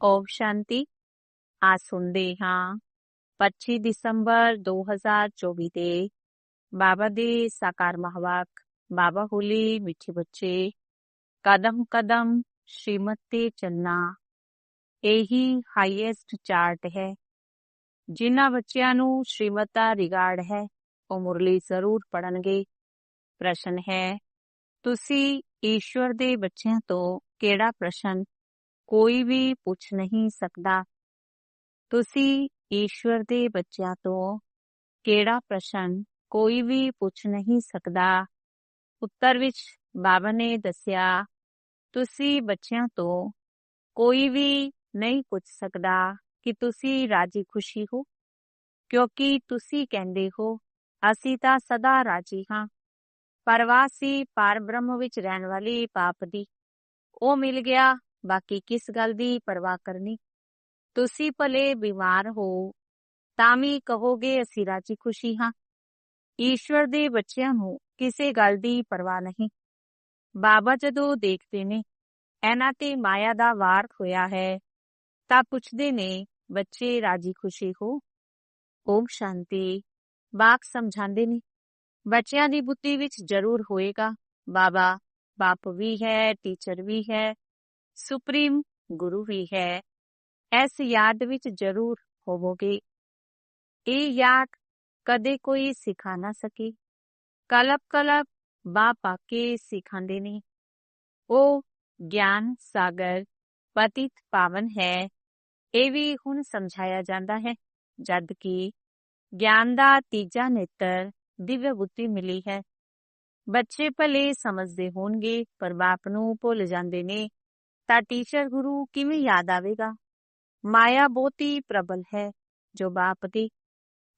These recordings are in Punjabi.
ਓਮ ਸ਼ਾਂਤੀ ਆ ਸੁਣਦੇ ਹਾਂ 25 ਦਸੰਬਰ 2024 ਦੇ ਬਾਬਾ ਦੇ ਸਾਕਾਰ ਮਹਵਾਕ ਬਾਬਾ ਹੋਲੀ ਮਿੱਠੇ ਬੱਚੇ ਕਦਮ ਕਦਮ ਸ਼੍ਰੀਮਤ ਤੇ ਚੱਲਣਾ ਇਹੀ ਹਾਈਐਸਟ ਚਾਰਟ ਹੈ ਜਿਨ੍ਹਾਂ ਬੱਚਿਆਂ ਨੂੰ ਸ਼੍ਰੀਮਤ ਦਾ ਰਿਗਾਰਡ ਹੈ ਉਹ ਮੁਰਲੀ ਜ਼ਰੂਰ ਪੜਨਗੇ ਪ੍ਰਸ਼ਨ ਹੈ ਤੁਸੀਂ ਈਸ਼ਵਰ ਦੇ ਬੱਚਿਆਂ ਤੋਂ ਕਿਹੜਾ ਪ੍ਰਸ਼ਨ ਕੋਈ ਵੀ ਪੁੱਛ ਨਹੀਂ ਸਕਦਾ। ਤੁਸੀਂ ਈਸ਼ਵਰ ਦੇ ਬੱਚਿਆਂ ਤੋਂ ਕਿਹੜਾ ਪ੍ਰਸ਼ਨ ਕੋਈ ਵੀ ਪੁੱਛ ਨਹੀਂ ਸਕਦਾ? ਉੱਤਰ ਵਿੱਚ ਬਾਬਾ ਨੇ ਦੱਸਿਆ, ਤੁਸੀਂ ਬੱਚਿਆਂ ਤੋਂ ਕੋਈ ਵੀ ਨਹੀਂ ਪੁੱਛ ਸਕਦਾ ਕਿ ਤੁਸੀਂ ਰਾਜੀ ਖੁਸ਼ੀ ਹੋ, ਕਿਉਂਕਿ ਤੁਸੀਂ ਕਹਿੰਦੇ ਹੋ, ਅਸੀਂ ਤਾਂ ਸਦਾ ਰਾਜੀ ਹਾਂ। ਪਰਵਾਸੀ ਪਾਰ ਬ੍ਰਹਮ ਵਿੱਚ ਰਹਿਣ ਵਾਲੀ ਪਾਪ ਦੀ ਉਹ ਮਿਲ ਗਿਆ ਬਾਕੀ ਕਿਸ ਗੱਲ ਦੀ ਪਰਵਾਹ ਕਰਨੀ? ਤੁਸੀਂ ਭਲੇ ਬਿਮਾਰ ਹੋ, ਤਾਂ ਵੀ ਕਹੋਗੇ ਅਸੀਂ ਰਾਜੀ ਖੁਸ਼ੀ ਹਾਂ। ਈਸ਼ਵਰ ਦੇ ਬੱਚਿਆਂ ਨੂੰ ਕਿਸੇ ਗੱਲ ਦੀ ਪਰਵਾਹ ਨਹੀਂ। ਬਾਬਾ ਜਦੋਂ ਦੇਖਦੇ ਨੇ, ਇਹਨਾਂ ਤੇ ਮਾਇਆ ਦਾ ਵਾਰ ਹੋਇਆ ਹੈ, ਤਾਂ ਪੁੱਛਦੇ ਨੇ, ਬੱਚੇ ਰਾਜੀ ਖੁਸ਼ੀ ਹੋ? ਓਮ ਸ਼ਾਂਤੀ, ਬਾਕ ਸਮਝਾਉਂਦੇ ਨੇ। ਬੱਚਿਆਂ ਦੀ ਬੁੱਧੀ ਵਿੱਚ ਜ਼ਰੂਰ ਹੋਏਗਾ, ਬਾਬਾ, ਬਾਪ ਵੀ ਹੈ, ਟੀਚਰ ਵੀ ਹੈ ਸੁਪਰੀਮ ਗੁਰੂ ਵੀ ਹੈ। ਇਸ ਯਾਦ ਵਿੱਚ ਜ਼ਰੂਰ ਹੋਵੋਗੇ। ਇਹ ਯਾਦ ਕਦੇ ਕੋਈ ਸਿਖਾ ਨਾ ਸਕੇ। ਕਲਪ ਕਲਪ ਬਾਪ ਆਕੇ ਸਿਖਾਉਂਦੇ ਨੇ। ਉਹ ਗਿਆਨ ਸਾਗਰ ਪਤਿਤ ਪਾਵਨ ਹੈ। ਇਹ ਵੀ ਹੁਣ ਸਮਝਾਇਆ ਜਾਂਦਾ ਹੈ, ਜਦ ਕਿ ਗਿਆਨ ਦਾ ਤੀਜਾ ਨੇਤਰ ਦਿਵਯ ਬੁੱਧੀ ਮਿਲੀ ਹੈ। ਬੱਚੇ ਭਲੇ ਸਮਝਦੇ ਹੋਣਗੇ, ਪਰ ਬਾਪ ਨੂੰ ਭੁੱਲ ਜਾਂਦੇ ਨੇ। ਤਾਂ ਟੀਚਰ ਗੁਰੂ ਕਿਵੇਂ ਯਾਦ ਆਵੇਗਾ? ਮਾਇਆ ਬਹੁਤੀ ਪ੍ਰਬਲ ਹੈ, ਜੋ ਬਾਪ ਦੀ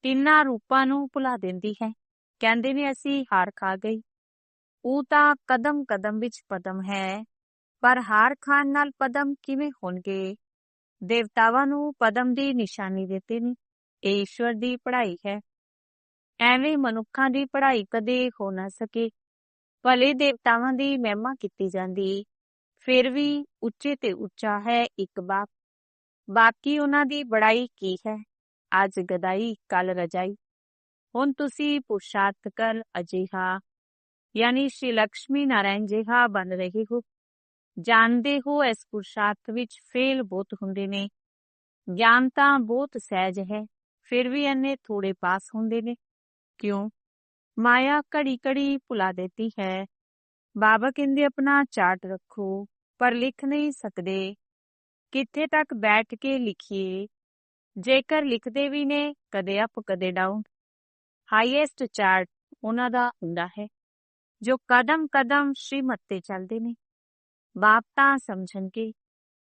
ਤਿੰਨਾਂ ਰੂਪਾਂ ਨੂੰ ਭੁਲਾ ਦਿੰਦੀ ਹੈ। ਕਹਿੰਦੇ ਨੇ ਅਸੀਂ ਹਾਰ ਖਾ ਗਈ ਉਹ ਤਾਂ ਕਦਮ ਕਦਮ ਵਿੱਚ ਪਦਮ ਹੈ, ਪਰ ਹਾਰ ਖਾਣ ਨਾਲ ਪਦਮ ਕਿਵੇਂ ਹੋਣਗੇ? ਦੇਵਤਾਵਾਂ ਨੂੰ ਪਦਮ ਦੀ ਨਿਸ਼ਾਨੀ ਦਿੱਤੇ ਨੇ। ਇਹ ਈਸ਼ਵਰ ਦੀ ਪੜ੍ਹਾਈ ਹੈ। ਐਵੇਂ ਮਨੁੱਖਾਂ ਦੀ ਪੜ੍ਹਾਈ ਕਦੇ ਹੋ ਨਾ ਸਕੇ। ਭਲੇ ਦੇਵਤਾਵਾਂ ਦੀ ਮਹਿਮਾ ਕੀਤੀ ਜਾਂਦੀ। ਫਿਰ ਵੀ ਉੱਚੇ ਤੇ ਉੱਚਾ ਹੈ ਇੱਕ ਬਾਪ। ਬਾਕੀ ਉਹਨਾਂ ਦੀ ਬੜਾਈ ਕੀ ਹੈ? ਅੱਜ ਗਦਾਈ, ਕੱਲ ਰਜਾਈ। ਹੁਣ ਤੁਸੀਂ ਪੁਰਸ਼ਾਰਥ ਕਰ ਅਜਿਹਾ, ਯਾਨੀ ਸ਼੍ਰੀ ਲక్ష్ਮੀ ਨਾਰਾਇਣ ਜਿਹਾ ਬਣ ਰਹੇ ਹੋ। ਜਾਣਦੇ ਹੋ ਇਸ ਪੁਰਸ਼ਾਰਥ ਵਿੱਚ ਫੇਲ ਬਹੁਤ ਹੁੰਦੇ ਨੇ। ਗਿਆਨ ਤਾਂ ਬਹੁਤ ਸਹਿਜ ਹੈ, ਫਿਰ ਵੀ ਇਹਨੇ ਥੋੜੇ ਪਾਸ ਹੁੰਦੇ ਨੇ। ਕਿਉਂ? ਮਾਇਆ ਘੜੀ ਘੜੀ ਭੁਲਾ ਦੇਤੀ ਹੈ। ਬਾਬਾ ਕਹਿੰਦੇ ਆਪਣਾ ਚਾਰਟ ਰੱਖੋ। ਪਰ ਲਿਖ ਨਹੀਂ ਸਕਦੇ। ਕਿੱਥੇ ਤੱਕ ਬੈਠ ਕੇ ਲਿਖੀਏ? ਜੇਕਰ ਲਿਖਦੇ ਵੀ ਨੇ, ਕਦੇ ਅਪ ਕਦੇ ਡਾਊਨ ਹਾਈਐਸਟ ਚਾਰਟ ਉਹਨਾਂ ਦਾ ਹੁੰਦਾ ਹੈ, ਜੋ ਕਦਮ ਕਦਮ ਸ਼੍ਰੀਮਤ ਤੇ ਚੱਲਦੇ ਨੇ। ਬਾਪ ਤਾਂ ਸਮਝਣਗੇ,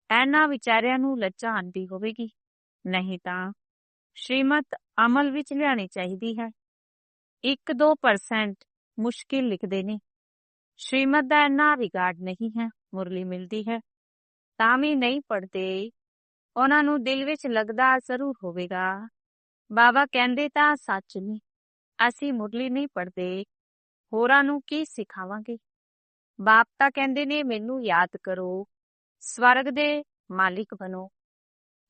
ਇਹਨਾਂ ਵਿਚਾਰਿਆਂ ਨੂੰ ਲੱਚਾ ਆਂਦੀ ਹੋਵੇਗੀ। ਨਹੀਂ ਤਾਂ ਸ਼੍ਰੀਮਤ ਅਮਲ ਵਿੱਚ ਲਿਆਣੀ ਚਾਹੀਦੀ ਹੈ। 1-2% ਮੁਸ਼ਕਿਲ ਲਿਖਦੇ ਨੇ। ਸ਼੍ਰੀਮਤ ਦਾ ਇੰਨਾ ਰਿਗਾਰਡ ਨਹੀਂ ਹੈ ਮੁਰਲੀ ਮਿਲਦੀ ਹੈ ਤਾਂ ਵੀ ਨਹੀਂ ਪੜਦੇ ਉਹਨਾਂ ਨੂੰ ਦਿਲ ਵਿੱਚ ਲੱਗਦਾ ਜ਼ਰੂਰ ਹੋਵੇਗਾ ਬਾਬਾ ਕਹਿੰਦੇ ਤਾਂ ਸੱਚ ਨਹੀਂ ਅਸੀਂ ਮੁਰਲੀ ਨਹੀਂ ਪੜਦੇ ਹੋਰਾਂ ਨੂੰ ਕੀ ਸਿਖਾਵਾਂਗੇ ਬਾਪ ਤਾਂ ਕਹਿੰਦੇ ਨੇ ਮੈਨੂੰ ਯਾਦ ਕਰੋ ਸਵਰਗ ਦੇ ਮਾਲਿਕ ਬਣੋ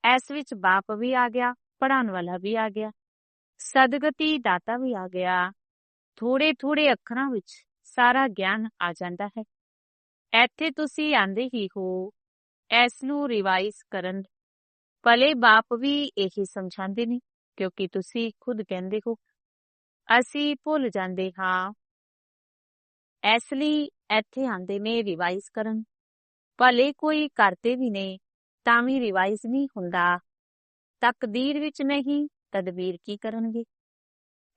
ਇਸ ਵਿੱਚ ਬਾਪ ਵੀ ਆ ਗਿਆ ਪੜਾਉਣ ਵਾਲਾ ਵੀ ਆ ਗਿਆ ਸਦਗਤੀ ਦਾਤਾ ਵੀ ਆ ਗਿਆ ਥੋੜੇ ਥੋੜੇ ਅੱਖਰਾਂ ਵਿੱਚ ਸਾਰਾ ਗਿਆਨ ਆ ਜਾਂਦਾ ਹੈ। ਇੱਥੇ ਤੁਸੀਂ ਆਂਦੇ ਹੀ ਹੋ ਇਸ ਨੂੰ ਰਿਵਾਈਜ਼ ਕਰਨ। ਭਲੇ ਬਾਪ ਵੀ ਇਹੀ ਸਮਝਾਉਂਦੇ ਨੇ, ਕਿਉਂਕਿ ਤੁਸੀਂ ਖੁਦ ਕਹਿੰਦੇ ਹੋ। ਅਸੀਂ ਭੁੱਲ ਜਾਂਦੇ ਹਾਂ। ਇਸ ਲਈ ਇੱਥੇ ਆਂਦੇ ਨੇ ਰਿਵਾਈਜ਼ ਕਰਨ। ਭਲੇ ਕੋਈ ਕਰਦੇ ਵੀ ਨੇ, ਤਾਂ ਵੀ ਰਿਵਾਈਜ਼ ਨਹੀਂ ਹੁੰਦਾ। ਤਕਦੀਰ ਵਿੱਚ ਨਹੀਂ, ਤਦਬੀਰ ਕੀ ਕਰਨਗੇ?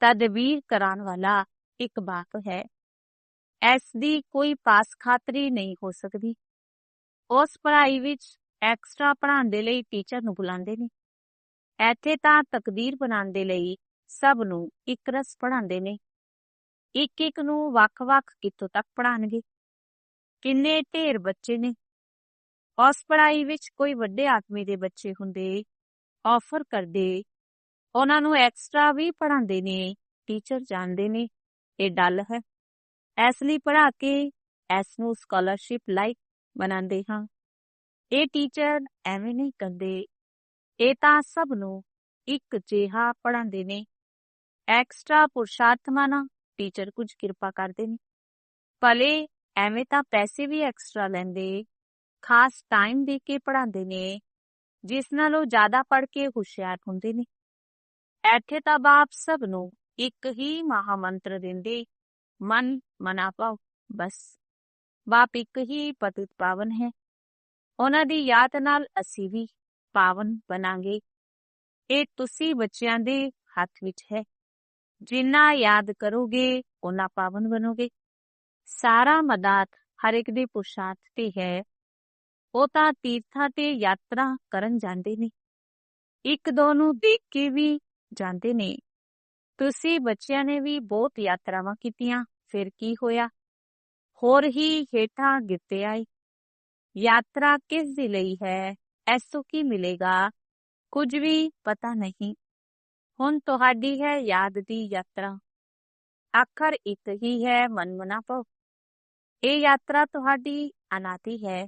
ਤਦਬੀਰ ਕਰਾਉਣ ਵਾਲਾ ਇੱਕ ਬਾਪ ਹੈ। ਇਸ ਦੀ ਕੋਈ ਪਾਸ ਖਾਤਰੀ ਨਹੀਂ ਹੋ ਸਕਦੀ। ਉਸ ਪੜ੍ਹਾਈ ਵਿੱਚ ਐਕਸਟਰਾ ਪੜ੍ਹਾਉਣ ਦੇ ਲਈ ਟੀਚਰ ਨੂੰ ਬੁਲਾਉਂਦੇ ਨੇ। ਇੱਥੇ ਤਾਂ ਤਕਦੀਰ ਬਣਾਉਣ ਦੇ ਲਈ ਸਭ ਨੂੰ ਇੱਕ ਰਸ ਪੜ੍ਹਾਉਂਦੇ ਨੇ। ਇੱਕ ਇੱਕ ਨੂੰ ਵੱਖ-ਵੱਖ ਕਿੱਥੋਂ ਤੱਕ ਪੜ੍ਹਾਣਗੇ ਕਿੰਨੇ ਢੇਰ ਬੱਚੇ ਨੇ? ਉਸ ਪੜ੍ਹਾਈ ਵਿੱਚ ਕੋਈ ਵੱਡੇ ਆਦਮੀ ਦੇ ਬੱਚੇ ਹੁੰਦੇ ਆਫਰ ਕਰਦੇ, ਉਹਨਾਂ ਨੂੰ ਐਕਸਟਰਾ ਵੀ ਪੜ੍ਹਾਉਂਦੇ ਨੇ ਟੀਚਰ ਜਾਣਦੇ ਨੇ। ਇਹ ਡੱਲ ਹੈ। ਇਸ ਲਈ ਪੜ੍ਹਾ ਕੇ ਇਸ ਨੂੰ ਸਕਾਲਰਸ਼ਿਪ ਲਾਈਕ ਬਣਾਉਂਦੇ ਹਾਂ। ਇਹ ਟੀਚਰ ਐਵੇਂ ਨਹੀਂ ਕਹਿੰਦੇ। ਇਹ ਤਾਂ ਸਭ ਨੂੰ ਇੱਕ ਜਿਹਾ ਪੜਾਉਂਦੇ ਨੇ। ਐਕਸਟਰਾ ਪੁਰਸ਼ਾਰਥਮਾਂ ਟੀਚਰ ਕੁਝ ਕਿਰਪਾ ਕਰਦੇ ਨੇ। ਭਲੇ ਐਵੇਂ ਤਾਂ ਪੈਸੇ ਵੀ ਐਕਸਟਰਾ ਲੈਂਦੇ, ਖਾਸ ਟਾਈਮ ਦੇ ਕੇ ਪੜਾਉਂਦੇ ਨੇ, ਜਿਸ ਨਾਲ ਉਹ ਜ਼ਿਆਦਾ ਪੜ ਕੇ ਹੁਸ਼ਿਆਰ ਹੁੰਦੇ ਨੇ। ਇੱਥੇ ਤਾਂ ਬਾਪ ਸਭ ਨੂੰ ਇੱਕ ਹੀ ਮਹਾਮੰਤਰ ਦਿੰਦੇ ਮਨ ਮਨਾ ਪਾਓ ਬਸ ਬਾਪ ਇੱਕ ਹੀ ਪਤਿਤ ਪਾਵਨ ਹੈ ਉਹਨਾਂ ਦੀ ਯਾਦ ਨਾਲ ਅਸੀਂ ਵੀ ਪਾਵਨ ਬਣਾਂਗੇ ਇਹ ਤੁਸੀਂ ਬੱਚਿਆਂ ਦੇ ਹੱਥ ਵਿੱਚ ਹੈ ਜਿੰਨਾ ਯਾਦ ਕਰੋਗੇ ਉਹਨਾਂ ਪਾਵਨ ਬਣੋਗੇ ਸਾਰਾ ਮਦਦ ਹਰ ਇੱਕ ਦੇ ਪੁਰਸ਼ਾਰਥ ਤੇ ਹੈ ਉਹ ਤਾਂ ਤੀਰਥਾਂ ਤੇ ਯਾਤਰਾ ਕਰਨ ਜਾਂਦੇ ਨੇ ਇੱਕ ਦੋ ਨੂੰ ਦੇਖ ਕੇ ਵੀ ਜਾਂਦੇ ਨੇ ਤੁਸੀਂ ਬੱਚਿਆਂ ਨੇ ਵੀ ਬਹੁਤ ਯਾਤਰਾਵਾਂ ਕੀਤੀਆਂ ਫਿਰ ਕੀ ਹੋਇਆ ਹੋਰ ਹੀ ਹੇਠਾਂ ਗਿਰਤੇ ਆਏ ਯਾਤਰਾ ਕਿਸ ਦੇ ਲਈ ਹੈ ਐਸੋ ਕੀ ਮਿਲੇਗਾ ਕੁਝ ਵੀ ਪਤਾ ਨਹੀਂ ਹੁਣ ਤੁਹਾਡੀ ਹੈ ਯਾਦ ਦੀ ਯਾਤਰਾ ਆਖਰ ਇੱਕ ਹੀ ਹੈ ਮਨਮਨਾ ਭਵ ਇਹ ਯਾਤਰਾ ਤੁਹਾਡੀ ਅਨਾਦੀ ਹੈ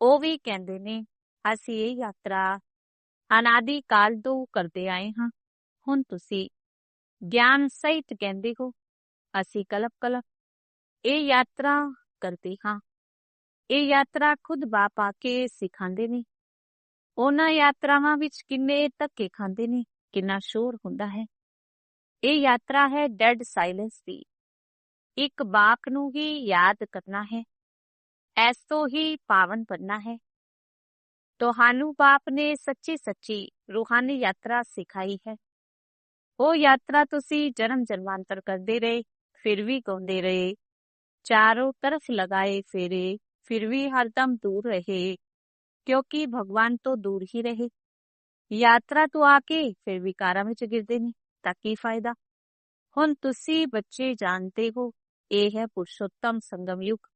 ਉਹ ਵੀ ਕਹਿੰਦੇ ਨੇ ਅਸੀਂ ਇਹ ਯਾਤਰਾ ਅਨਾਦੀ ਕਾਲ ਤੋਂ ਕਰਦੇ ਆਏ ਹਾਂ ਹੁਣ ਤੁਸੀਂ ਗਿਆਨ ਸਹਿਤ ਕਹਿੰਦੇ ਹੋ, ਅਸੀਂ ਕਲਪ ਕਲਪ ਇਹ ਯਾਤਰਾ ਕਰਦੇ ਹਾਂ। ਇਹ ਯਾਤਰਾ ਖੁਦ ਬਾਪ ਆ ਕੇ ਸਿਖਾਉਂਦੇ ਨੇ। ਉਹਨਾਂ ਯਾਤਰਾਵਾਂ ਵਿੱਚ ਕਿੰਨੇ ਧੱਕੇ ਖਾਂਦੇ ਨੇ, ਕਿੰਨਾ ਸ਼ੋਰ ਹੁੰਦਾ ਹੈ। ਇਹ ਯਾਤਰਾ ਹੈ ਡੈਡ ਸਾਇਲੈਂਸ ਦੀ। ਇੱਕ ਬਾਕ ਨੂੰ ਹੀ ਯਾਦ ਕਰਨਾ ਹੈ। ਐਸੋ ਹੀ ਪਾਵਨ ਬਣਨਾ ਹੈ। ਤੁਹਾਨੂੰ ਬਾਪ ਨੇ ਸੱਚੀ ਸੱਚੀ ਰੂਹਾਨੀ ਯਾਤਰਾ ਸਿਖਾਈ ਹੈ। ਉਹ ਯਾਤਰਾ ਤੁਸੀਂ ਜਨਮ ਜਨਮਾਂਤਰ ਕਰਦੇ ਰਹੇ ਫਿਰ ਵੀ ਗਾਉਂਦੇ ਰਹੇ ਚਾਰੋਂ ਤਰਫ ਲਗਾਏ ਫੇਰੇ ਫਿਰ ਵੀ ਹਰਦਮ ਦੂਰ ਰਹੇ ਕਿਉਂਕਿ ਭਗਵਾਨ ਤੋਂ ਦੂਰ ਹੀ ਰਹੇ ਯਾਤਰਾ ਤੋਂ ਆ ਕੇ ਫਿਰ ਵਿਕਾਰਾਂ ਵਿੱਚ ਗਿਰਦੇ ਨੇ ਤਾਂ ਕੀ ਫਾਇਦਾ ਹੁਣ ਤੁਸੀਂ ਬੱਚੇ ਜਾਣਦੇ ਹੋ ਇਹ ਹੈ ਪੁਰਸ਼ੋਤਮ ਸੰਗਮ ਯੁਗ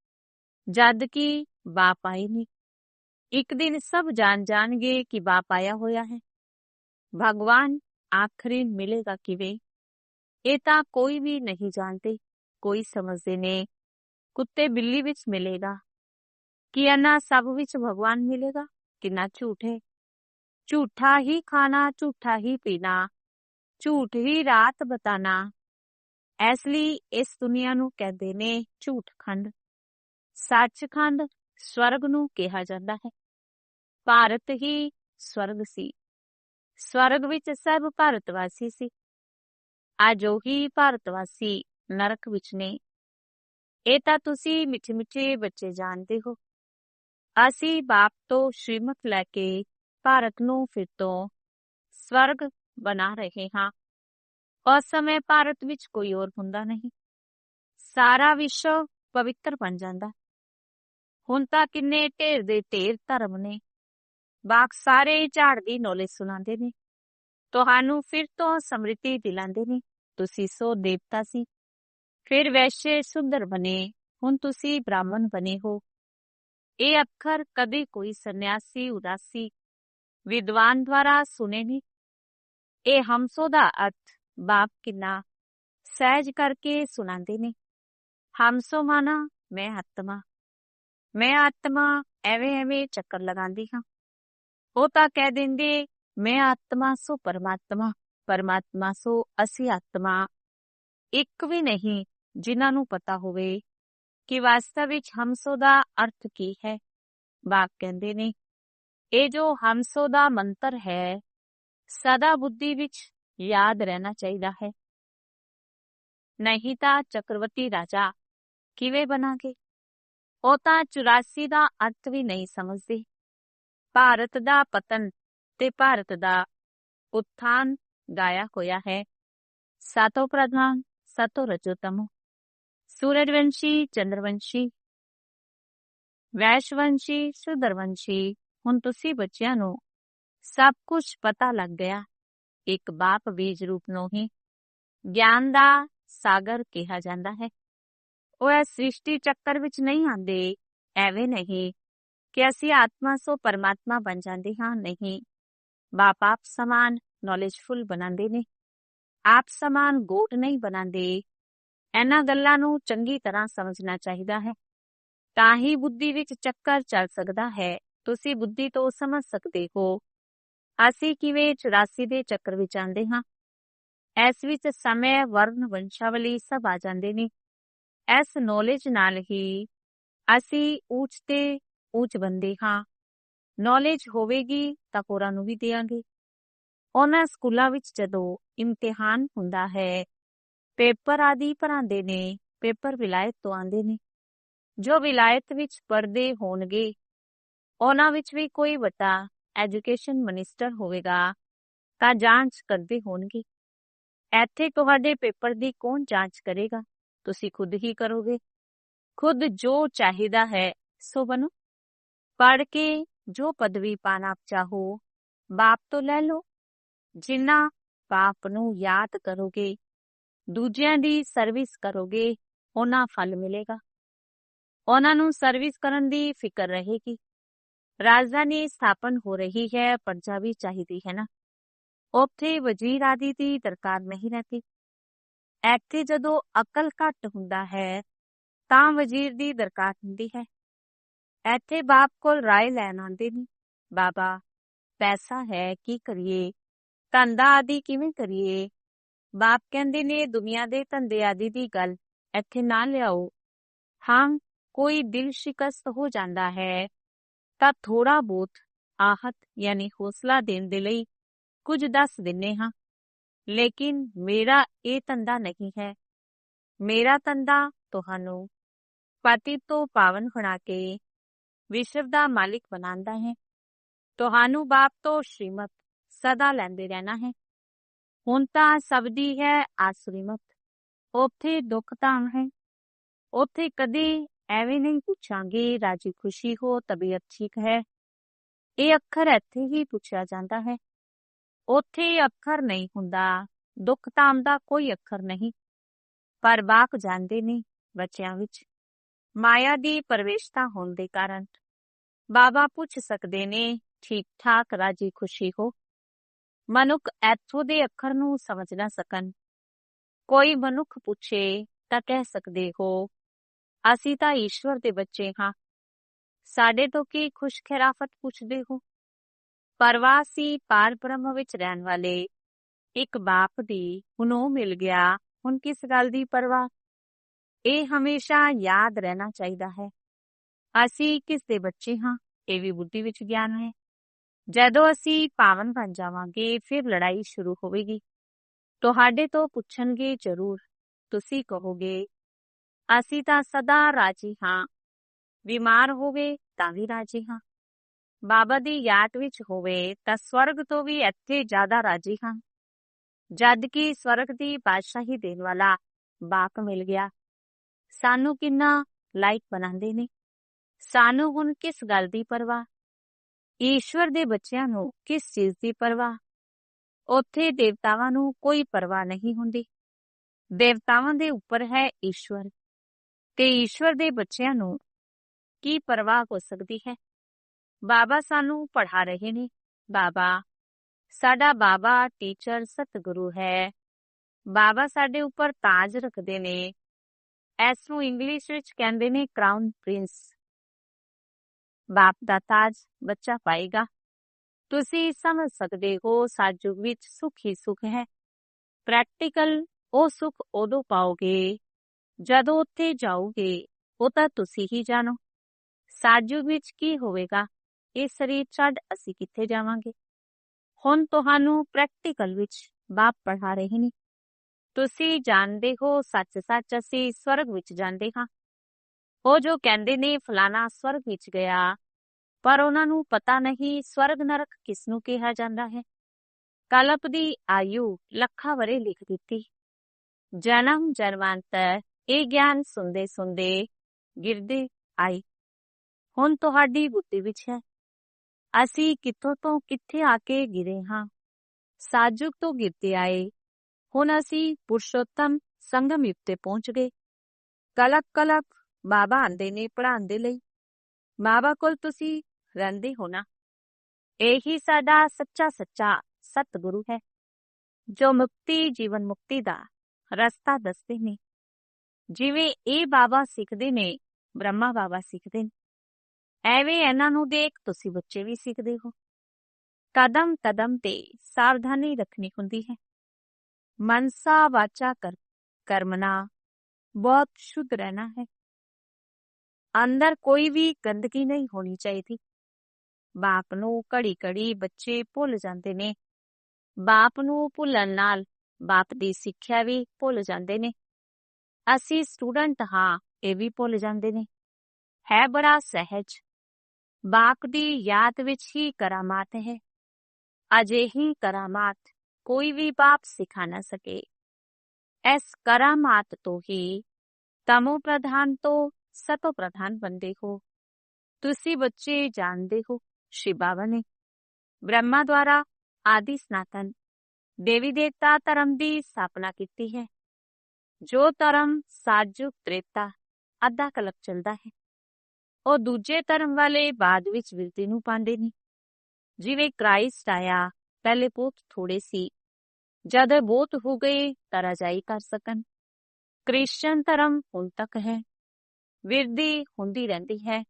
ਜਦ ਕਿ ਬਾਪ ਆਏ ਨਹੀਂ ਇੱਕ ਦਿਨ ਸਭ ਜਾਣ ਜਾਣਗੇ ਕਿ ਬਾਪ ਆਇਆ ਹੋਇਆ ਹੈ ਭਗਵਾਨ ਆਖਰੀ ਮਿਲੇਗਾ ਕਿਵੇਂ ਇਹ ਤਾਂ ਕੋਈ ਵੀ ਨਹੀਂ ਜਾਣਦੇ ਕੋਈ ਸਮਝਦੇ ਨੇ ਕੁੱਤੇ ਬਿੱਲੀ ਵਿੱਚ ਮਿਲੇਗਾ ਕਿ ਸਭ ਵਿੱਚ ਭਗਵਾਨ ਮਿਲੇਗਾ ਕਿੰਨਾ ਝੂਠ ਹੈ ਝੂਠਾ ਹੀ ਖਾਣਾ ਝੂਠਾ ਹੀ ਪੀਣਾ ਝੂਠ ਹੀ ਰਾਤ ਬਤਾਨਾ ਇਸ ਲਈ ਇਸ ਦੁਨੀਆ ਨੂੰ ਕਹਿੰਦੇ ਨੇ ਝੂਠ ਖੰਡ ਸੱਚਖੰਡ ਸਵਰਗ ਨੂੰ ਕਿਹਾ ਜਾਂਦਾ ਹੈ ਭਾਰਤ ਹੀ ਸਵਰਗ ਸੀ ਸਵਰਗ ਵਿੱਚ ਸਭ ਭਾਰਤਵਾਸੀ ਸੀ। ਅੱਜ ਉਹੀ ਭਾਰਤਵਾਸੀ ਨਰਕ ਵਿੱਚ ਨੇ। ਇਹ ਤਾਂ ਤੁਸੀਂ ਮਿੱਠੇ ਮਿੱਠੇ ਬੱਚੇ ਜਾਣਦੇ ਹੋ। ਅਸੀਂ ਬਾਪ ਤੋਂ ਸ਼੍ਰੀਮਤ ਲੈ ਕੇ ਭਾਰਤ ਨੂੰ ਫਿਰ ਤੋਂ ਸਵਰਗ ਬਣਾ ਰਹੇ ਹਾਂ। ਉਸ ਸਮੇਂ ਭਾਰਤ ਵਿੱਚ ਕੋਈ ਹੋਰ ਹੁੰਦਾ ਨਹੀਂ। ਸਾਰਾ ਵਿਸ਼ਵ ਪਵਿੱਤਰ ਬਣ ਜਾਂਦਾ। ਹੁਣ ਤਾਂ ਕਿੰਨੇ ਢੇਰ ਦੇ ਢੇਰ ਧਰਮ ਨੇ। ਬਾਕ ਸਾਰੇ ਝਾੜ ਦੀ ਨੌਲੇਜ ਸੁਣਾਉਂਦੇ ਨੇ। ਤੁਹਾਨੂੰ ਫਿਰ ਤੋਂ ਸਮ੍ਰਿਤੀ ਦਿਲਾਉਂਦੇ ਨੇ। ਤੁਸੀਂ ਸੋ ਦੇਵਤਾ ਸੀ। ਫਿਰ ਵੈਸ਼ੇ ਸੁੰਦਰ ਬਨੇ ਹੁਣ ਤੁਸੀਂ ਬ੍ਰਾਹਮਣ ਬਨੇ ਹੋ। ਇਹ ਅੱਖਰ ਕਦੇ ਕੋਈ ਸੰਨਿਆਸੀ, ਉਦਾਸੀ, ਵਿਦਵਾਨ ਦੁਆਰਾ ਸੁਨੇ ਨੇ। ਇਹ ਹਮਸੋ ਦਾ ਅਰਥ ਬਾਪ ਕਿੰਨਾ ਸਹਿਜ ਕਰਕੇ ਸੁਣਾਉਂਦੇ ਨੇ। ਹਮਸੋ ਮਾਨਾ, ਮੈਂ ਆਤਮਾ। ਮੈਂ ਆਤਮਾ ਐਵੇਂ ਐਵੇਂ ਚੱਕਰ ਲਗਾਉਂਦੀ ਹਾਂ। ਉਹ ਤਾਂ ਕਹਿ ਦਿੰਦੇ, ਮੈਂ ਆਤਮਾ ਸੋ ਪਰਮਾਤਮਾ ਪਰਮਾਤਮਾ ਸੋ ਅਸੀਂ ਆਤਮਾ। ਇੱਕ ਵੀ ਨਹੀਂ, ਜਿਨ੍ਹਾਂ ਨੂੰ ਪਤਾ ਹੋਵੇ ਕਿ ਵਾਸਤਵ ਵਿੱਚ ਹਮਸੋ ਦਾ ਅਰਥ ਕੀ ਹੈ। ਬਾਪ ਕਹਿੰਦੇ ਨੇ, ਇਹ ਜੋ ਹਮਸੋ ਦਾ ਮੰਤਰ ਹੈ, ਸਦਾ ਬੁੱਧੀ ਵਿੱਚ ਯਾਦ ਰਹਿਣਾ ਚਾਹੀਦਾ ਹੈ। ਨਹੀਂ ਤਾਂ ਚੱਕਰਵਰਤੀ ਰਾਜਾ ਕਿਵੇਂ ਬਣਾਗੇ? ਉਹ ਤਾਂ 84 ਦਾ ਅਰਥ ਵੀ ਨਹੀਂ ਸਮਝਦੇ। ਭਾਰਤ ਦਾ ਪਤਨ ਤੇ ਭਾਰਤ ਦਾ ਉত্থাਨ ਗਾਇਆ ਹੋਇਆ ਹੈ। ਸਾਤੋਂ ਪ੍ਰਧਾਨ, ਸਤੋ ਰਜੋਤਮ, ਸੂਰਜਵੰਸ਼ੀ, ਚੰਦਰਵੰਸ਼ੀ, ਵੈਸ਼ਵੰਸ਼ੀ, ਸੁਦਰਵੰਸ਼ੀ, ਹੁਣ ਤੁਸੀਂ ਬੱਚਿਆਂ ਨੂੰ ਸਭ ਕੁਝ ਪਤਾ ਲੱਗ ਗਿਆ। ਇੱਕ ਬਾਪ ਬੀਜ ਰੂਪ ਨੂੰ ਹੀ ਗਿਆਨ ਦਾ ਸਾਗਰ ਕਿਹਾ ਜਾਂਦਾ ਹੈ। ਉਹ ਇਸ ਸ੍ਰਿਸ਼ਟੀ ਚੱਕਰ ਵਿੱਚ ਨਹੀਂ ਆਂਦੇ ਐਵੇਂ ਨਹੀਂ। ਕਿ ਅਸੀਂ ਆਤਮਾ ਸੋ ਪਰਮਾਤਮਾ ਬਣ ਜਾਂਦੇ ਹਾਂ, ਨਹੀਂ। ਬਾਪ ਆਪ ਸਮਾਨ ਨੌਲੇਜਫੁਲ ਬਣਾਉਂਦੇ ਨੇ। ਆਪ ਸਮਾਨ ਗੋਟ ਨਹੀਂ ਬਣਾਉਂਦੇ। ਇਹਨਾਂ ਗੱਲਾਂ ਨੂੰ ਚੰਗੀ ਤਰ੍ਹਾਂ ਸਮਝਣਾ ਚਾਹੀਦਾ ਹੈ। ਤਾਂ ਹੀ ਬੁੱਧੀ ਵਿੱਚ ਚੱਕਰ ਚੱਲ ਸਕਦਾ ਹੈ। ਤੁਸੀਂ ਬੁੱਧੀ ਤੋਂ ਸਮਝ ਸਕਦੇ ਹੋ। ਅਸੀਂ ਕਿਵੇਂ 84 ਦੇ ਚੱਕਰ ਵਿੱਚ ਆਂਦੇ ਹਾਂ? ਇਸ ਵਿੱਚ ਸਮੇਂ ਵਰਨ ਵੰਸ਼ਾਵਲੀ ਸਭ ਆ ਜਾਂਦੇ ਨੇ। ਇਸ ਨੌਲੇਜ ਨਾਲ ਹੀ ਅਸੀਂ ਉੱਚ ਤੇ ਉੱਚ ਬੰਦੇ ਹਾਂ। ਨੌਲੇਜ ਹੋਵੇਗੀ ਤਾਂ ਹੋਰਾਂ ਨੂੰ ਵੀ ਦੇਵਾਂਗੇ। ਉਹਨਾਂ ਸਕੂਲਾਂ ਵਿੱਚ ਜਦੋਂ ਇਮਤਿਹਾਨ ਹੁੰਦਾ ਹੈ, ਪੇਪਰ ਆਦਿ ਭਰਾਉਂਦੇ ਨੇ, ਪੇਪਰ ਵਿਲਾਇਤ ਤੋਂ ਆਉਂਦੇ ਨੇ। ਜੋ ਵਿਲਾਇਤ ਵਿੱਚ ਪੜਦੇ ਹੋਣਗੇ, ਉਹਨਾਂ ਵਿੱਚ ਵੀ ਕੋਈ ਵੱਡਾ ਐਜੂਕੇਸ਼ਨ ਮਿਨਿਸਟਰ ਹੋਵੇਗਾ ਤਾਂ ਜਾਂਚ ਕਰਦੇ ਹੋਣਗੇ। ਇੱਥੇ ਤੁਹਾਡੇ ਪੇਪਰ ਦੀ ਕੌਣ ਜਾਂਚ ਕਰੇਗਾ? ਤੁਸੀਂ ਖੁਦ ਹੀ ਕਰੋਗੇ। ਖੁਦ ਜੋ ਚਾਹੀਦਾ ਹੈ, ਸੋ ਬਨੋ ਪੜ ਕੇ ਜੋ ਪਦਵੀ ਪਾਣਾ ਚਾਹੋ, ਬਾਪ ਤੋਂ ਲੈ ਲਓ। ਜਿੰਨਾ ਬਾਪ ਨੂੰ ਯਾਦ ਕਰੋਗੇ, ਦੂਜਿਆਂ ਦੀ ਸਰਵਿਸ ਕਰੋਗੇ ਉਹਨਾਂ ਫਲ ਮਿਲੇਗਾ। ਉਹਨਾਂ ਨੂੰ ਸਰਵਿਸ ਕਰਨ ਦੀ ਫਿਕਰ ਰਹੇਗੀ। ਰਾਜਧਾਨੀ ਸਥਾਪਨ ਹੋ ਰਹੀ ਹੈ, ਪ੍ਰਜਾ ਚਾਹੀਦੀ ਹੈ ਨਾ। ਉੱਥੇ ਵਜ਼ੀਰ ਆਦਿ ਦੀ ਦਰਕਾਰ ਨਹੀਂ ਰਹਤੀ ਇੱਥੇ ਜਦੋਂ ਅਕਲ ਘੱਟ ਹੁੰਦਾ ਹੈ, ਤਾਂ ਵਜ਼ੀਰ ਦੀ ਦਰਕਾਰ ਹੁੰਦੀ ਹੈ। ਇੱਥੇ ਬਾਪ ਕੋਲ ਰਾਏ ਲੈਣ ਆਉਂਦੇ ਨੇ ਬਾਬਾ ਪੈਸਾ ਹੈ ਕੀ ਕਰੀਏ ਧੰਦਾ ਆਦਿ ਕਿਵੇਂ ਕਰੀਏ ਬਾਪ ਕਹਿੰਦੇ ਨੇ ਦੁਨੀਆ ਦੇ ਧੰਦੇ ਆਦਿ ਦੀ ਗੱਲ ਇੱਥੇ ਨਾ ਲਿਆਓ ਹਾਂ ਕੋਈ ਦਿਲ ਸ਼ਿਕਸਤ ਹੋ ਜਾਂਦਾ ਹੈ ਤਾਂ ਥੋੜਾ ਬਹੁਤ ਆਹਤ ਯਾਨੀ ਹੌਸਲਾ ਦੇਣ ਦੇ ਲਈ ਕੁਝ ਦੱਸ ਦਿੰਨੇ ਹਾਂ ਲੇਕਿਨ ਮੇਰਾ ਇਹ ਧੰਦਾ ਨਹੀਂ ਹੈ ਮੇਰਾ ਧੰਦਾ ਤੁਹਾਨੂੰ ਪਤੀ ਤੋਂ ਪਾਵਨ ਬਣਾ ਕੇ ਵਿਸ਼ਵ ਦਾ ਮਾਲਿਕ ਬਣਾਉਂਦਾ ਹੈ ਤੁਹਾਨੂੰ ਬਾਪ ਤੋਂ ਸ਼੍ਰੀਮਤ ਸਦਾ ਲੈਂਦੇ ਰਹਿਣਾ ਹੈ ਹੁਣ ਤਾਂ ਸਭ ਦੀ ਹੈ ਆਸਰੀਮਤ ਉੱਥੇ ਦੁੱਖ ਤਾਂ ਹੈ ਉੱਥੇ ਕਦੇ ਐਵੇਂ ਨਹੀਂ ਪੁੱਛਾਂਗੇ ਰਾਜੀ ਖੁਸ਼ੀ ਹੋ ਤਬੀਅਤ ਠੀਕ ਹੈ ਇਹ ਅੱਖਰ ਇੱਥੇ ਹੀ ਪੁੱਛਿਆ ਜਾਂਦਾ ਹੈ ਉੱਥੇ ਅੱਖਰ ਨਹੀਂ ਹੁੰਦਾ ਦੁੱਖ ਤਾਮ ਦਾ ਕੋਈ ਅੱਖਰ ਨਹੀਂ ਪਰ ਬਾਕ ਜਾਂਦੇ ਨੇ ਬੱਚਿਆਂ ਵਿੱਚ ਮਾਇਆ ਦੀ ਪ੍ਰਵੇਸ਼ਤਾ ਹੋਣ ਦੇ ਕਾਰਨ। ਬਾਬਾ ਪੁੱਛ ਸਕਦੇ ਨੇ ਠੀਕ ਠਾਕ ਰਾਜੀ ਖੁਸ਼ੀ ਹੋ। ਮਨੁੱਖ ਇੱਥੋਂ ਦੇ ਅੱਖਰ ਨੂੰ ਸਮਝ ਨਾ ਸਕਣ। ਕੋਈ ਮਨੁੱਖ ਪੁੱਛੇ ਤਾਂ ਕਹਿ ਸਕਦੇ ਹੋ, ਅਸੀਂ ਤਾਂ ਈਸ਼ਵਰ ਦੇ ਬੱਚੇ ਹਾਂ। ਸਾਡੇ ਤੋਂ ਕੀ ਖੁਸ਼ ਖਿਰਾਫਤ ਪੁੱਛਦੇ ਹੋ? ਪਰਵਾਸੀ ਪਾਰ ਬ੍ਰਹਮ ਵਿੱਚ ਰਹਿਣ ਵਾਲੇ ਇੱਕ ਬਾਪ ਦੀ ਹੁਨੋਂ ਮਿਲ ਗਿਆ। ਹੁਣ ਕਿਸ ਗੱਲ ਦੀ ਪਰਵਾਹ? ਇਹ ਹਮੇਸ਼ਾ ਯਾਦ ਰਹਿਣਾ ਚਾਹੀਦਾ ਹੈ। ਅਸੀਂ ਕਿਸ ਦੇ ਬੱਚੇ ਹਾਂ, ਇਹ ਵੀ ਬੁੱਧੀ ਵਿੱਚ ਗਿਆਨ ਹੈ। ਜਦੋਂ ਅਸੀਂ ਪਾਵਨ ਬਣ ਜਾਵਾਂਗੇ, ਫਿਰ ਲੜਾਈ ਸ਼ੁਰੂ ਹੋਵੇਗੀ। ਤੁਹਾਡੇ ਤੋਂ ਪੁੱਛਣਗੇ ਜ਼ਰੂਰ, ਤੁਸੀਂ ਕਹੋਗੇ, ਅਸੀਂ ਤਾਂ ਸਦਾ ਰਾਜੀ ਹਾਂ। ਬਿਮਾਰ ਹੋਵੇ ਤਾਂ ਵੀ ਰਾਜੀ ਹਾਂ। ਬਾਬਾ ਦੀ ਯਾਦ ਵਿੱਚ ਹੋਵੇ ਤਾਂ ਸਵਰਗ ਤੋਂ ਵੀ ਇੱਥੇ ਜ਼ਿਆਦਾ ਰਾਜੀ ਹਾਂ। ਜਦ ਕਿ ਸਵਰਗ ਦੀ ਬਾਦਸ਼ਾਹੀ ਦੇਣ ਵਾਲਾ ਬਾਕ ਮਿਲ ਗਿਆ। ਸਾਨੂੰ ਕਿੰਨਾ ਲਾਇਕ ਬਣਾਉਂਦੇ ਨੇ। ਸਾਨੂੰ ਹੁਣ ਕਿਸ ਗੱਲ ਦੀ ਪਰਵਾਹ? ਈਸ਼ਵਰ ਦੇ ਬੱਚਿਆਂ ਨੂੰ ਕਿਸ ਚੀਜ਼ ਦੀ ਪਰਵਾਹ? ਉੱਥੇ ਦੇਵਤਾਵਾਂ ਨੂੰ ਕੋਈ ਪਰਵਾਹ ਨਹੀਂ ਹੁੰਦੀ। ਦੇਵਤਾਵਾਂ ਦੇ ਉੱਪਰ ਹੈ ਈਸ਼ਵਰ। ਤੇ ਈਸ਼ਵਰ ਦੇ ਬੱਚਿਆਂ ਨੂੰ ਕੀ ਪਰਵਾਹ ਹੋ ਸਕਦੀ ਹੈ? ਬਾਬਾ ਸਾਨੂੰ ਪੜ੍ਹਾ ਰਹੇ ਨੇ। ਬਾਬਾ, ਸਾਡਾ ਬਾਬਾ, ਟੀਚਰ, ਸਤਿਗੁਰੂ ਹੈ। ਬਾਬਾ ਸਾਡੇ ਉੱਪਰ ਤਾਜ ਰੱਖਦੇ ਨੇ। ਇਸ ਨੂੰ ਇੰਗਲਿਸ਼ ਵਿੱਚ ਕਹਿੰਦੇ ਨੇ ਕ੍ਰਾਊਨ ਪ੍ਰਿੰਸ ਬਾਪ ਦਾ ਤਾਜ ਬੱਚਾ ਪਾਏਗਾ। ਤੁਸੀਂ ਸਮਝ ਸਕਦੇ ਹੋ ਸਾਜੁਗ ਵਿੱਚ ਸੁਖ ਹੀ ਸੁਖ ਹੈ। ਪ੍ਰੈਕਟੀਕਲ ਉਹ ਸੁਖ ਉਦੋਂ ਪਾਓਗੇ, ਜਦੋਂ ਉੱਥੇ ਜਾਓਗੇ, ਉਹ ਤਾਂ ਤੁਸੀਂ ਹੀ ਜਾਣੋ। ਸਾਜੁਗ ਵਿੱਚ ਕੀ ਹੋਵੇਗਾ, ਇਹ ਸਰੀਰ ਛੱਡ ਅਸੀਂ ਕਿੱਥੇ ਜਾਵਾਂਗੇ? ਹੁਣ ਤੁਹਾਨੂੰ ਪ੍ਰੈਕਟੀਕਲ ਵਿੱਚ ਬਾਪ ਪੜ੍ਹਾ ਰਹੇ ਨੇ। ਤੁਸੀਂ ਜਾਣਦੇ ਹੋ ਸੱਚ ਸੱਚ ਅਸੀਂ ਸਵਰਗ ਵਿੱਚ ਜਾਂਦੇ ਹਾਂ। ਉਹ ਜੋ ਕਹਿੰਦੇ ਨੇ, ਫਲਾਣਾ ਸਵਰਗ ਵਿੱਚ ਗਿਆ। ਪਰ ਉਹਨਾਂ ਨੂੰ ਪਤਾ ਨਹੀਂ ਸਵਰਗ ਨਰਕ ਕਿਸ ਨੂੰ ਕਿਹਾ ਜਾਂਦਾ ਹੈ। ਕਲਪ ਦੀ ਆਯੂ ਲੱਖਾਂ ਵਰੇ ਲਿਖ ਦਿੱਤੀ। ਜਨਮ ਜਨਮਾਂਤਰ ਇਹ ਗਿਆਨ ਸੁਣਦੇ ਸੁਣਦੇ ਗਿਰਦੇ ਆਈ ਹੁਣ ਤੁਹਾਡੀ ਬੁੱਧੀ ਵਿੱਚ ਹੈ। ਅਸੀਂ ਕਿੱਥੋਂ ਤੋਂ ਕਿੱਥੇ ਆ ਕੇ ਗਿਰੇ ਹਾਂ? ਸਾਜੁਕ ਤੋਂ ਗਿਰਦੇ ਆਏ। ਹੁਣ ਅਸੀਂ ਪੁਰਸ਼ੋਤਮ ਸੰਗਮ ਯੁਗ ਤੇ ਪਹੁੰਚ ਗਏ। ਕਲਕ ਕਲਕ ਬਾਬਾ ਆਂਦੇ ਨੇ ਪੜਾਉਣ ਦੇ ਲਈ। ਬਾਬਾ ਕੋਲ ਤੁਸੀਂ ਰਹਿੰਦੇ ਹੋ ਨਾ? ਇਹੀ ਸਾਡਾ ਸੱਚਾ ਸੱਚਾ ਸਤਿਗੁਰੂ ਹੈ, ਜੋ ਮੁਕਤੀ ਜੀਵਨ ਮੁਕਤੀ ਦਾ ਰਸਤਾ ਦੱਸਦੇ ਨੇ। ਜਿਵੇਂ ਇਹ ਬਾਬਾ ਸਿੱਖਦੇ ਨੇ, ਬ੍ਰਹਮਾ ਬਾਬਾ ਸਿੱਖਦੇ ਨੇ। ਐਵੇਂ ਇਹਨਾਂ ਨੂੰ ਦੇਖ ਤੁਸੀਂ ਬੱਚੇ ਵੀ ਸਿੱਖਦੇ ਹੋ। ਕਦਮ ਕਦਮ ਤੇ ਸਾਵਧਾਨੀ ਰੱਖਣੀ ਹੁੰਦੀ ਹੈ। ਮਨਸਾ ਵਾਚਾ ਕਰ, ਕਰਮਨਾ, ਬਹੁਤ ਸ਼ੁੱਧ ਰਹਿਣਾ ਹੈ। ਅੰਦਰ ਕੋਈ ਵੀ ਗੰਦਗੀ ਨਹੀਂ ਹੋਣੀ ਚਾਹੀਦੀ। ਬਾਪ ਨੂੰ ਘੜੀ ਘੜੀ ਬੱਚੇ ਭੁੱਲ ਜਾਂਦੇ ਨੇ। ਬਾਪ ਨੂੰ ਭੁੱਲਣ ਨਾਲ ਬਾਪ ਦੀ ਸਿੱਖਿਆ ਵੀ ਭੁੱਲ ਜਾਂਦੇ ਨੇ। ਅਸੀਂ ਸਟੂਡੈਂਟ ਹਾਂ, ਇਹ ਵੀ ਭੁੱਲ ਜਾਂਦੇ ਨੇ। ਹੈ ਬੜਾ ਸਹਿਜ। ਬਾਪ ਦੀ ਯਾਦ ਵਿੱਚ ਹੀ ਕਰਾਮਾਤ ਹੈ। ਅਜਿਹੀ ਕਰਾਮਾਤ। ਕੋਈ ਵੀ ਬਾਪ ਸਿਖਾ ਨਾ ਸਕੇ ਇਸ ਕਰਾਮਾਤ ਤੋਂ ਹੀ ਤਮੋ ਪ੍ਰਧਾਨ ਤੋਂ ਸਤੋ ਪ੍ਰਧਾਨ ਬੰਦੇ ਹੋ ਤੁਸੀਂ ਬੱਚੇ ਜਾਣਦੇ ਹੋ ਸ਼ਿਵ ਬਾਬਾ ਨੇ ਬ੍ਰਹਮਾ ਦੁਆਰਾ ਆਦਿ ਸਨਾਤਨ ਦੇਵੀ ਦੇਵਤਾ ਧਰਮ ਦੀ ਸਥਾਪਨਾ ਕੀਤੀ ਹੈ ਜੋ ਧਰਮ ਸਾਜੁਕ ਤ੍ਰੇਤਾ ਅੱਧਾ ਕਲਪ ਚੱਲਦਾ ਹੈ ਉਹ ਦੂਜੇ ਧਰਮ ਵਾਲੇ ਬਾਅਦ ਵਿੱਚ ਵਿਰਤੀ ਨੂੰ ਪਾਉਂਦੇ ਨੇ ਜਿਵੇਂ ਕ੍ਰਾਈਸਟ ਆਇਆ ਪਹਿਲੇ ਬਹੁਤ ਥੋੜੇ ਸੀ। ਜਦ ਇਹ ਬਹੁਤ ਹੋ ਗਏ ਤਾਂ ਰਜਾਈ ਕਰ ਸਕਣ। ਕ੍ਰਿਸਚਨ ਧਰਮ ਹੁਣ ਤੱਕ ਹੈ। ਵਿਰਦੀ ਹੁੰਦੀ ਰਹਿੰਦੀ ਹੈ।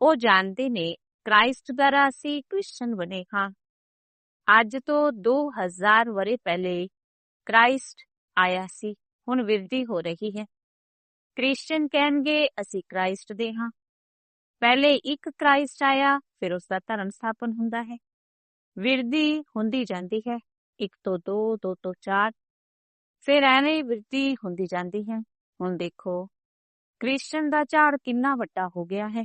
ਉਹ ਜਾਣਦੇ ਨੇ ਕ੍ਰਾਈਸਟ ਦੁਆਰਾ ਅਸੀਂ ਕ੍ਰਿਸਚੀਅਨ ਬਣੇ ਹਾਂ। ਅੱਜ ਤੋਂ 2000 ਵਰੇ ਪਹਿਲੇ ਕ੍ਰਾਈਸਟ ਆਇਆ ਸੀ। ਹੁਣ ਵਿਰਦੀ ਹੋ ਰਹੀ ਹੈ। ਕ੍ਰਿਸਚਨ ਕਹਿਣਗੇ, ਅਸੀਂ ਕ੍ਰਾਈਸਟ ਦੇ ਹਾਂ। ਪਹਿਲੇ ਇੱਕ ਕ੍ਰਾਈਸਟ ਆਇਆ, ਫਿਰ ਉਸ ਦਾ ਧਰਮ ਸਥਾਪਨ ਹੁੰਦਾ ਹੈ। ਵਿਰਦੀ ਹੁੰਦੀ ਜਾਂਦੀ ਹੈ। ਇੱਕ ਤੋਂ ਦੋ ਦੋ ਤੋਂ ਚਾਰ। ਫਿਰ ਐਵੇਂ ਵਿਰਦੀ ਹੁੰਦੀ ਜਾਂਦੀ ਹੈ। ਹੁਣ ਦੇਖੋ ਕ੍ਰਿਸਚੀਅਨ ਦਾ ਝਾੜ ਕਿੰਨਾ ਵੱਡਾ ਹੋ ਗਿਆ ਹੈ।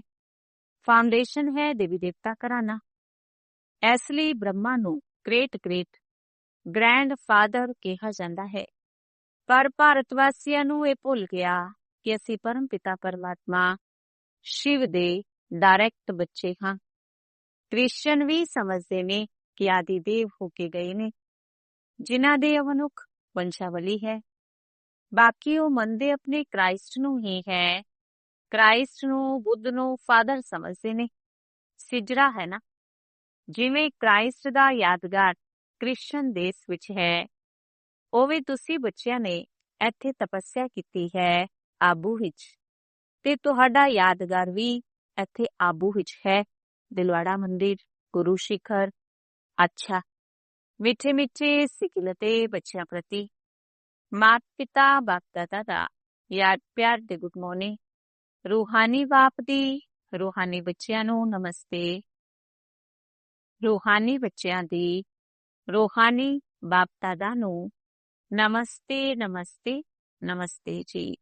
ਫਾਊਂਡੇਸ਼ਨ ਹੈ ਦੇਵੀ ਦੇਵਤਾ ਘਰਾਣਾ। ਇਸ ਲਈ ਬ੍ਰਹਮਾ ਨੂੰ ਗ੍ਰੇਟ ਗ੍ਰੇਟ ਗ੍ਰੈਂਡ ਫਾਦਰ ਕਿਹਾ ਜਾਂਦਾ ਹੈ। ਪਰ ਭਾਰਤ ਵਾਸੀਆਂ ਨੂੰ ਇਹ ਭੁੱਲ ਗਿਆ ਕਿ ਅਸੀਂ ਪਰਮ ਪਿਤਾ ਪਰਮਾਤਮਾ, ਸ਼ਿਵ ਦੇ ਡਾਇਰੈਕਟ ਬੱਚੇ ਹਾਂ। ਕ੍ਰਿਸਚੀਅਨ ਵੀ ਸਮਝਦੇ ਨੇ ਕਿ ਆਦਿ ਦੇਵ ਹੋ ਕੇ ਗਏ ਨੇ, ਜਿਨ੍ਹਾਂ ਦੇ ਅਵਨੁਖ ਵੰਸ਼ਾਵਲੀ ਹੈ। ਬਾਕੀ ਉਹ ਮੰਨਦੇ ਆਪਣੇ ਕ੍ਰਾਈਸਟ ਨੂੰ ਹੀ ਹੈ। ਕ੍ਰਾਈਸਟ ਨੂੰ ਬੁੱਧ ਨੂੰ ਫਾਦਰ ਸਮਝਦੇ ਨੇ। ਸਿਜਰਾ ਹੈ ਨਾ? ਜਿਵੇਂ ਕ੍ਰਾਈਸਟ ਦਾ ਯਾਦਗਾਰ ਕ੍ਰਿਸਚੀਅਨ ਦੇਸ਼ ਵਿੱਚ ਹੈ ਉਹ ਵੀ ਤੁਸੀਂ ਬੱਚਿਆਂ ਨੇ ਇੱਥੇ ਤਪੱਸਿਆ ਕੀਤੀ ਹੈ ਆਬੂ ਵਿੱਚ। ਤੇ ਤੁਹਾਡਾ ਯਾਦਗਾਰ ਵੀ ਇੱਥੇ ਆਬੂ ਵਿੱਚ ਹੈ। ਦਿਲਵਾੜਾ ਮੰਦਿਰ, ਗੁਰੂ ਸ਼ਿਖਰ ਅੱਛਾ। ਮਿੱਠੇ ਮਿੱਠੇ ਸਿਕਿਲਤੇ ਬੱਚਿਆਂ ਪ੍ਰਤੀ। ਮਾਤ ਪਿਤਾ ਬਾਪ ਦਾਦਾ ਦਾ ਯਾਦ ਪਿਆਰ ਦੇ ਗੁੱਡ ਮਾਰਨਿੰਗ। ਰੂਹਾਨੀ ਬਾਪ ਦੀ ਰੂਹਾਨੀ ਬੱਚਿਆਂ ਨੂੰ ਨਮਸਤੇ। ਰੂਹਾਨੀ ਬੱਚਿਆਂ ਦੀ ਰੂਹਾਨੀ ਬਾਪ ਦਾਦਾ ਨੂੰ ਨਮਸਤੇ ਨਮਸਤੇ ਨਮਸਤੇ ਜੀ।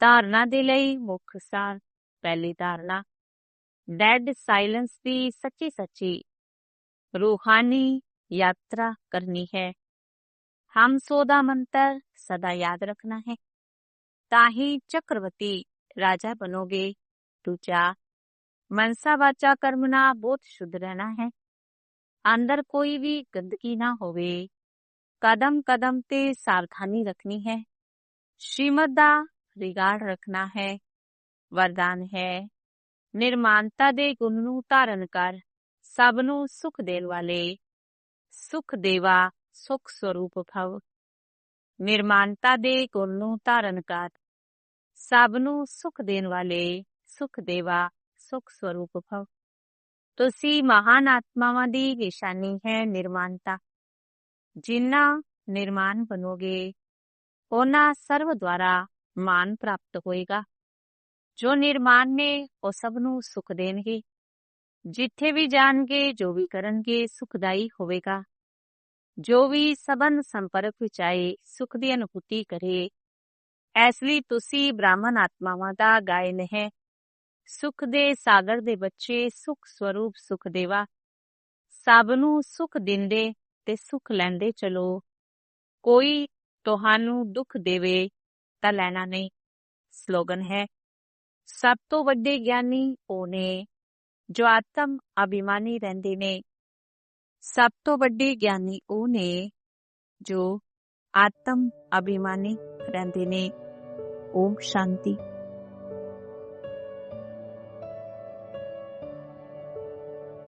ਧਾਰਨਾ ਦੇ ਲਈ ਮੁੱਖ ਸਾਰ, ਪਹਿਲੀ ਧਾਰਨਾ। ਡੈਡ ਸਾਇਲੈਂਸ ਦੀ ਸੱਚੀ ਸੱਚੀ ਰੂਹਾਨੀ ਯਾਤਰਾ ਕਰਨੀ ਹੈ ਹਮ ਸੋ ਦਾ ਮੰਤਰ ਸਦਾ ਯਾਦ ਰੱਖਣਾ ਹੈ ਤਾਂ ਹੀ ਚੱਕਰਵਤੀ ਰਾਜਾ ਬਣੋਗੇ ਦੂਜਾ ਮਨਸਾ ਵਾਚਾ ਕਰਮਨਾ ਬਹੁਤ ਸ਼ੁੱਧ ਰਹਿਣਾ ਹੈ ਅੰਦਰ ਕੋਈ ਵੀ ਗੰਦਗੀ ਨਾ ਹੋਵੇ ਕਦਮ ਕਦਮ ਤੇ ਸਾਵਧਾਨੀ ਰੱਖਣੀ ਹੈ ਸ਼੍ਰੀਮਤ ਦਾ ਰਿਗਾਰਡ ਰੱਖਣਾ ਹੈ ਵਰਦਾਨ ਹੈ ਨਿਰਮਾਨਤਾ ਦੇ ਗੁਣ ਨੂੰ ਧਾਰਨ ਕਰ ਸਭ ਨੂੰ ਸੁਖ ਦੇਣ ਵਾਲੇ ਸੁਖ ਦੇਵਾ ਸੁਖ ਸਰੂਪ ਭਵ ਨਿਰਮਾਨਤਾ ਦੇ ਗੁਣ ਨੂੰ ਧਾਰਨ ਕਰ ਸਭ ਨੂੰ ਸੁਖ ਦੇਣ ਵਾਲੇ ਸੁਖ ਦੇਵਾ ਸੁਖ ਸਰੂਪ ਭਵ ਤੁਸੀਂ ਮਹਾਨ ਆਤਮਾਵਾਂ ਦੀ ਨਿਸ਼ਾਨੀ ਹੈ ਨਿਰਮਾਨਤਾ ਜਿੰਨਾ ਨਿਰਮਾਨ ਬਣੋਗੇ ਉਹਨਾਂ ਸਰਵ ਦੁਆਰਾ ਮਾਨ ਪ੍ਰਾਪਤ ਹੋਏਗਾ ਜੋ ਨਿਰਮਾਨ ਨੇ ਉਹ ਸਭ ਨੂੰ ਸੁਖ ਦੇਣਗੇ ਜਿੱਥੇ ਵੀ ਜਾਣਗੇ, ਜੋ ਵੀ ਕਰਨਗੇ, ਸੁਖਦਾਈ ਹੋਵੇਗਾ। ਜੋ ਵੀ ਸਬੰਧ ਸੰਪਰਕ ਵਿੱਚ ਆਏ, ਸੁਖ ਦੀ ਅਨੁਭੂਤੀ ਕਰੇ। ਇਸ ਲਈ ਤੁਸੀਂ ਬ੍ਰਾਹਮਣ ਆਤਮਾਵਾਂ ਦਾ ਗਾਇਨ ਹੈ। ਸੁਖ ਦੇ ਸਾਗਰ ਦੇ ਬੱਚੇ ਸੁਖ ਸਵਰੂਪ ਸੁਖ ਦੇਵਾ ਸਭ ਨੂੰ ਸੁਖ ਦਿੰਦੇ ਤੇ ਸੁਖ ਲੈਂਦੇ ਚਲੋ। ਕੋਈ ਤੁਹਾਨੂੰ ਦੁੱਖ ਦੇਵੇ ਤਾਂ ਲੈਣਾ ਨਹੀਂ। ਸਲੋਗਨ ਹੈ, ਸਭ ਤੋਂ ਵੱਡੇ ਗਿਆਨੀ ਉਹ ਨੇ। ਜੋ ਆਤਮ ਅਭਿਮਾਨੀ ਰਹਿੰਦੇ ਨੇ। ਸਭ ਤੋਂ ਵੱਡੇ ਗਿਆਨੀ ਉਹ ਨੇ ਜੋ ਆਤਮ ਅਭਿਮਾਨੀ ਰਹਿੰਦੇ ਨੇ। ਓਮ ਸ਼ਾਂਤੀ।